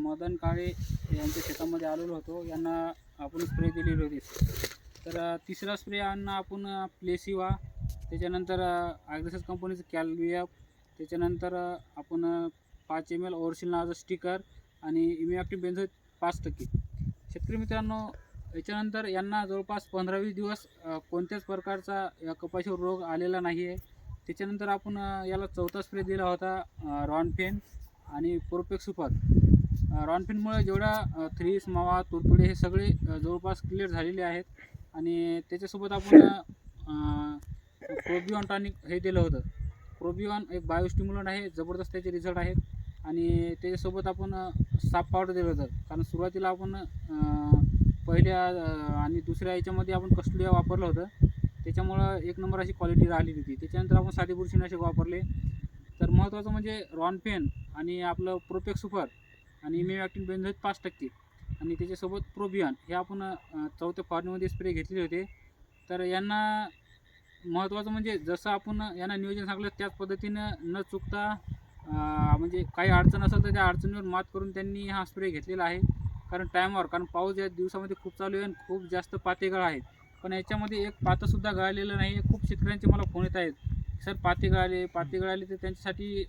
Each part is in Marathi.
मदन काळे यांच्या शेतामध्ये आलेलो होतो. यांना आपण स्प्रे दिलेली होती. तर तिसरा स्प्रे यांना आपण प्लेसिवा त्याच्यानंतर ॲग्रेसस कंपनीचं कॅल्विया त्याच्यानंतर आपण पाच एम एल ओरशील नावाचं स्टिकर आणि इम्युॲक्टिव्ह बेन्झो पाच टक्के. शेतकरी मित्रांनो याच्यानंतर यांना जवळपास पंधरा वीस दिवस कोणत्याच प्रकारचा या कपाशीवर रोग आलेला नाही आहे त्याच्यानंतर आपण याला चौथा स्प्रे दिला होता रॉनफेन आणि प्रोपेक्स सुपर रॉनफिनमुळे जेवढ्या थ्रीस मावा तुडतुडे हे सगळे जवळपास क्लिअर झालेले आहेत. आणि त्याच्यासोबत आपण प्रोबिऑन टॉनिक हे दिलं होतं. प्रोबिऑन एक बायोस्टिम्युलंट आहे जबरदस्त त्याचे रिझल्ट आहेत. आणि त्याच्यासोबत आपण साप पावडर दिलं होतं. कारण सुरुवातीला आपण पहिल्या आणि दुसऱ्या याच्यामध्ये आपण कस्टुडिया वापरलं होतं. त्याच्यामुळं एक नंबर अशी क्वालिटी राहिली होती. त्याच्यानंतर आपण साधे बुरशीनाशक वापरले. तर महत्त्वाचं म्हणजे रॉनपेन आणि आपलं प्रोपेक सुपर आणि इमिवॅक्टिन बेन्झोत पाच टक्के. आणि त्याच्यासोबत प्रोबियन हे आपण चौथ्या फवारणीमध्ये स्प्रे घेतले होते. तर यांना महत्त्वाचं म्हणजे जसं आपण यांना नियोजन सांगलं त्याच पद्धतीनं न चुकता म्हणजे काही अडचण असेल तर त्या अडचणीवर मात करून त्यांनी हा स्प्रे घेतलेला आहे. कारण टायमावर कारण पाऊस या दिवसामध्ये खूप चालू आहे आणि खूप जास्त पाते गळ पण याच्यामध्ये एक पातंसुद्धा गळालेलं नाही. आहे खूप शेतकऱ्यांचे मला फोन येत आहेत. सर पाते गळाले पाते गळाले तर त्यांच्यासाठी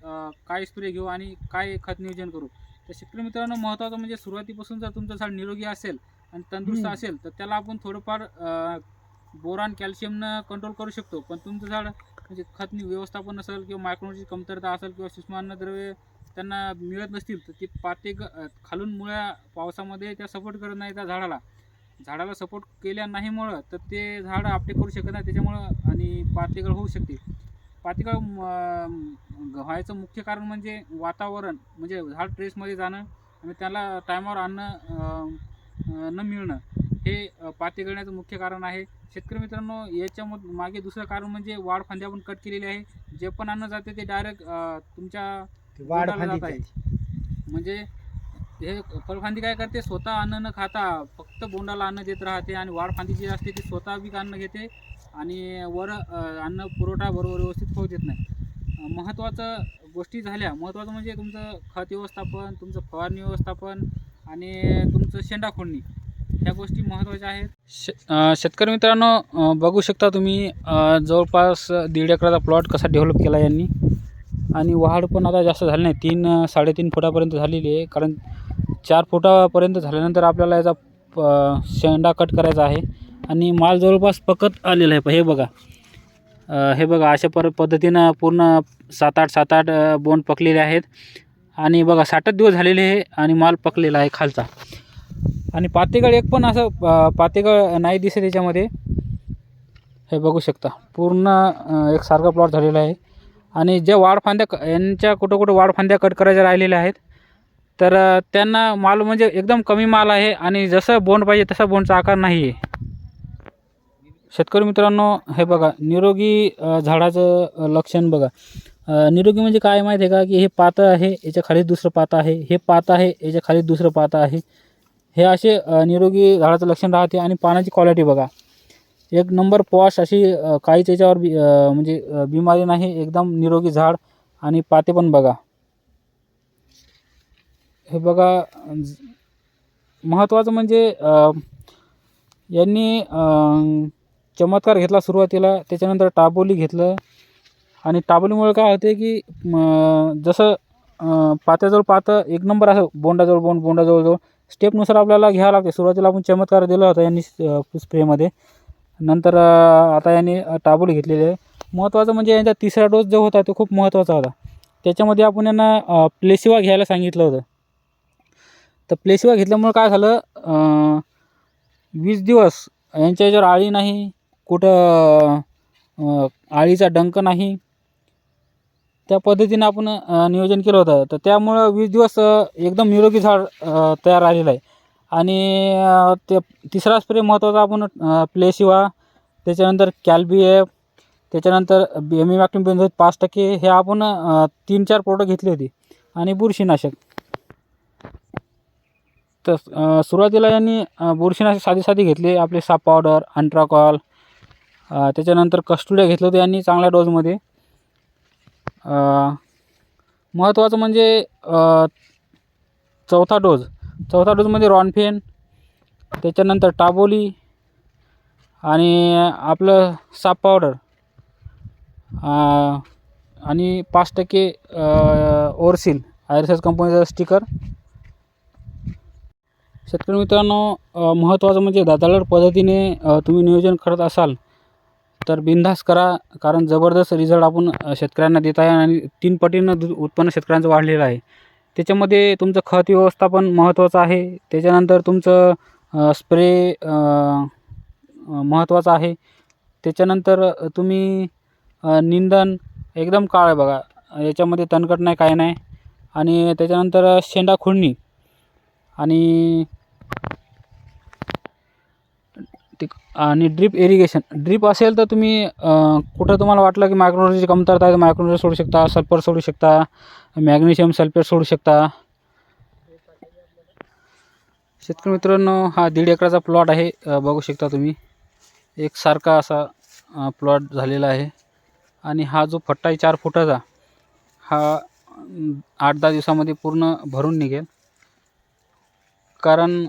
काय स्प्रे घेऊ आणि काय खत नियोजन करू? तर शेतकरी मित्रांनो महत्त्वाचं म्हणजे सुरुवातीपासून जर तुमचं झाड निरोगी असेल आणि तंदुरुस्त. असेल तर त्याला आपण थोडंफार बोरान कॅल्शियमनं कंट्रोल करू शकतो. पण तुमचं झाड म्हणजे खत नि- व्यवस्थापन नसेल किंवा मायक्रोनची कमतरता असेल किंवा सूक्ष्म द्रव्य त्यांना मिळत नसतील तर ते पाते खालून मुळ्या पावसामध्ये त्या सपोर्ट करत नाही त्या झाडाला. झाडाला सपोर्ट केल्या नाहीमुळं तर ते झाड आपटे करू शकत नाही. त्याच्यामुळं आणि पातेगळ होऊ शकते. म- व्हायचं मुख्य कारण म्हणजे वातावरण म्हणजे झाड ट्रेसमध्ये जाणं आणि त्याला टायमावर आणणं न मिळणं हे पाते गळण्याचं मुख्य कारण आहे. शेतकरी मित्रांनो याच्या मग- दुसरं कारण म्हणजे वाढ फांदी आपण कट केलेली आहे. जे पण अन्न जाते ते डायरेक्ट तुमच्या वाढ जात आहे. म्हणजे हे फळफांदी काय करते? स्वतः अन्न न खाता फक्त बोंडाला अन्न देत राहते आणि वाढ फांदी जी असते ती स्वतः बी अन्न घेते. आणि वर अन्न पुरवठा बरोबर व्यवस्थित होऊ देत नाही. महत्त्वाचं गोष्टी झाल्या. महत्त्वाचं म्हणजे तुमचं खत व्यवस्थापन तुमचं फवारणी व्यवस्थापन आणि तुमचं शेंडा खोडणी ह्या गोष्टी महत्त्वाच्या आहेत. श शेतकरी मित्रांनो बघू शकता तुम्ही जवळपास दीड एकराचा प्लॉट कसा डेव्हलप केला यांनी. आणि वाढ पण आता जास्त झाली नाही. तीन साडेतीन फुटापर्यंत झालेली आहे. कारण चार फुटापर्यंत झाल्यानंतर आपल्याला याचा प- शेंडा कट करायचा आहे. आणि माल जवळपास पकत आलेला आहे. हे बघा. हे बघा अशा पर पद्धतीनं पूर्ण सात आठ सात आठ बोंड पकलेले आहेत. आणि बघा साठच दिवस झालेले आहे आणि माल पकलेला आहे खालचा. आणि पातेगळ एक पण असं पातेगळ नाही दिसत त्याच्यामध्ये हे बघू शकता. पूर्ण एक सारखा प्लॉट झालेला आहे. आणि ज्या वाढफांद्या यांच्या कुठं कुठं वाढफांद्या कट करायच्या राहिलेल्या आहेत. तर त्यांना माल म्हणजे एकदम कमी माल आहे आणि जसं बोंड पाहिजे तसा बोंडचा आकार नाही आहे शेतकरी मित्रांनो हे बघा निरोगी झाडाचं लक्षण बघा. निरोगी म्हणजे काय माहिती आहे का? की हे पातं आहे याच्या खाली दुसरं पातं आहे हे पातं आहे याच्या खाली दुसरं पातं आहे. हे असे निरोगी झाडाचं लक्षण राहते आणि पानाची क्वालिटी बघा. एक नंबर पॉश अशी काहीच याच्यावर बी म्हणजे बिमारी नाही एकदम निरोगी झाड आणि पाते पण बघा. हे बघा महत्त्वाचं म्हणजे यांनी चमत्कार घेतला सुरुवातीला त्याच्यानंतर टाबोली घेतलं. आणि टाबोलीमुळे काय होते की जसं पात्याजवळ पातं एक नंबर असं बोंडाजवळ बोंड बोंडाजवळ जवळ. स्टेपनुसार आपल्याला घ्यावं लागते सुरुवातीला आपण चमत्कार दिला होता यांनी स्प्रेमध्ये. नंतर आता यांनी टाबोली घेतलेली आहे. महत्त्वाचं म्हणजे यांचा तिसरा डोस जो होता तो खूप महत्त्वाचा होता. त्याच्यामध्ये आपण यांना प्लेसिवा घ्यायला सांगितलं होतं. तर प्लेसिवा घेतल्यामुळे काय झालं वीस दिवस यांच्या याच्यावर आळी नाही कुठं आळीचा डंक नाही. त्या पद्धतीनं आपण नियोजन केलं होतं. तर त्यामुळं वीस दिवस एकदम निरोगी झाड तयार आलेलं आहे. आणि ते तिसरा स्प्रे महत्त्वाचा आपण प्लेशिवा त्याच्यानंतर कॅल्बी एफ त्याच्यानंतर एम मॅक्टिम बेन्झोत पाच टक्के हे आपण तीन चार प्रोडक्ट घेतली होती. आणि बुरशीनाशक. तर सुरुवातीला यांनी बुरशीनाशक साधी साधी घेतले. आपले साप पावडर अंट्राकॉल त्याच्यानंतर कस्टुड्या घेतलं होतं यांनी चांगल्या डोजमध्ये महत्त्वाचं म्हणजे चौथा डोज चौथा डोजमध्ये रॉनफेन त्याच्यानंतर टाबोली आणि आपलं साप पावडर. आणि पाच टक्के ओरसील आयरसेस कंपनीचा स्टिकर. शेतकरी मित्रांनो महत्त्वाचं म्हणजे दाताळर पद्धतीने तुम्ही नियोजन करत असाल तर बिनधास्त करा कारण जबरदस्त रिझल्ट आपण शेतकऱ्यांना देत आहे आणि तीन पटीनं दु उत्पन्न शेतकऱ्यांचं वाढलेलं आहे. त्याच्यामध्ये तुमचं खत व्यवस्थापन महत्त्वाचं आहे. त्याच्यानंतर तुमचं स्प्रे महत्त्वाचं आहे. त्याच्यानंतर तुम्ही निंदन एकदम काळ आहे बघा. याच्यामध्ये तणकट नाही काय नाही. आणि त्याच्यानंतर शेंडा खुडणी. आणि ते आणि ड्रीप इरिगेशन ड्रीप असेल तर तुम्ही कुठं तुम्हाला वाटलं की मायक्रोनची कमतरता आहे तर मायक्रोनर सोडू शकता सल्फर सोडू शकता मॅग्नेशियम सल्फेट सोडू शकता. शेतकरी मित्रांनो हा दीड एकराचा प्लॉट आहे बघू शकता तुम्ही. एकसारखा असा प्लॉट झालेला आहे. आणि हा जो फट्टा आहे चार फुटाचा हा आठ दहा दिवसामध्ये पूर्ण भरून निघेल. कारण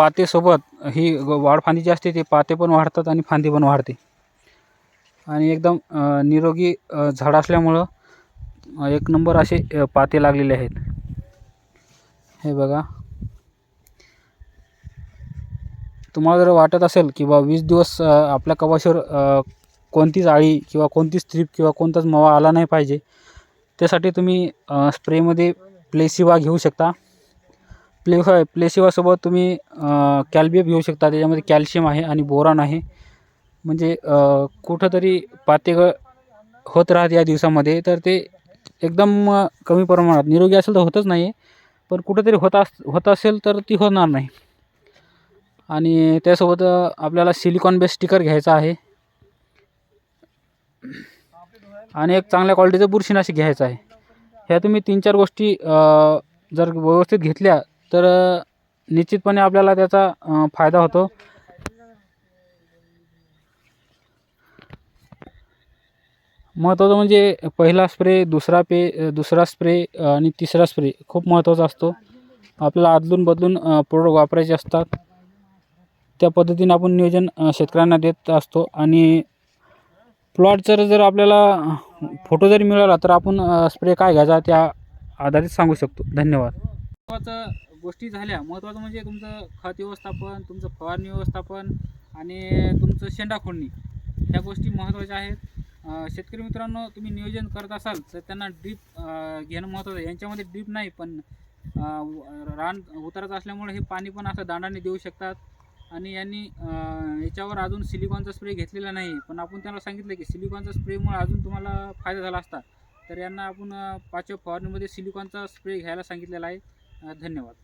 पातेसोबत ही ग- वाढ फांदी जी असते ते पाते पण वाढतात आणि फांदी पण वाढते. आणि एकदम निरोगी झाड असल्यामुळं एक नंबर असे पाते लागलेले आहेत. हे बघा. तुम्हाला जर वाटत असेल की बा वीस दिवस आपल्या कपाशीवर कोणतीच आळी किंवा कोणतीच स्ट्रीप किंवा कोणताच मवा आला नाही पाहिजे त्यासाठी तुम्ही स्प्रेमध्ये प्लेसिवा घेऊ शकता. प्ले हो, प्लेसिवासोबत तुम्ही कॅल्बियम घेऊ शकता. त्याच्यामध्ये कॅल्शियम आहे आणि बोरॉन आहे. म्हणजे कुठंतरी पातेगळ होत राहते या दिवसामध्ये. तर ते एकदम कमी प्रमाणात. निरोगी असेल तर होतच नाही पण कुठंतरी होत अस होत असेल तर ती होणार नाही. आणि त्यासोबत आपल्याला सिलिकॉन बेस स्टिकर घ्यायचा आहे. आणि एक चांगल्या क्वालिटीचं बुरशीनाशक घ्यायचं आहे. ह्या तुम्ही तीन चार गोष्टी जर व्यवस्थित घेतल्या तर निश्चितपणे आपल्याला त्याचा फायदा होतो. महत्त्वाचं म्हणजे पहिला स्प्रे दुसरा पे दुसरा स्प्रे आणि तिसरा स्प्रे खूप महत्त्वाचा असतो. आपल्याला आदलून बदलून प्रोडक्ट वापरायचे असतात. त्या पद्धतीने आपण नियोजन शेतकऱ्यांना देत असतो. आणि प्लॉट जर जर आपल्याला फोटो जरी मिळाला तर आपण स्प्रे काय घ्यायचा त्या आधारित सांगू शकतो. धन्यवाद. महत्त्वाचं गोष्टी झाल्या. महत्त्वाचं म्हणजे तुमचं खत व्यवस्थापन तुमचं फवारणी व्यवस्थापन आणि तुमचं शेंडा खोडणी ह्या गोष्टी महत्त्वाच्या आहेत. शेतकरी मित्रांनो तुम्ही नियोजन करत असाल तर त्यांना ड्रीप घेणं महत्त्वाचं आहे. यांच्यामध्ये ड्रीप नाही पण रान उतरत असल्यामुळे हे पाणी पण असं दांडाने देऊ शकतात. आणि यांनी याच्यावर अजून सिलिकॉनचा स्प्रे घेतलेला नाही. पण आपण त्यांना सांगितलं की सिलिकॉनचा स्प्रेमुळे अजून तुम्हाला फायदा झाला असता. तर यांना आपण पाचव्या फवारणीमध्ये सिलिकॉनचा स्प्रे घ्यायला सांगितलेला आहे. धन्यवाद.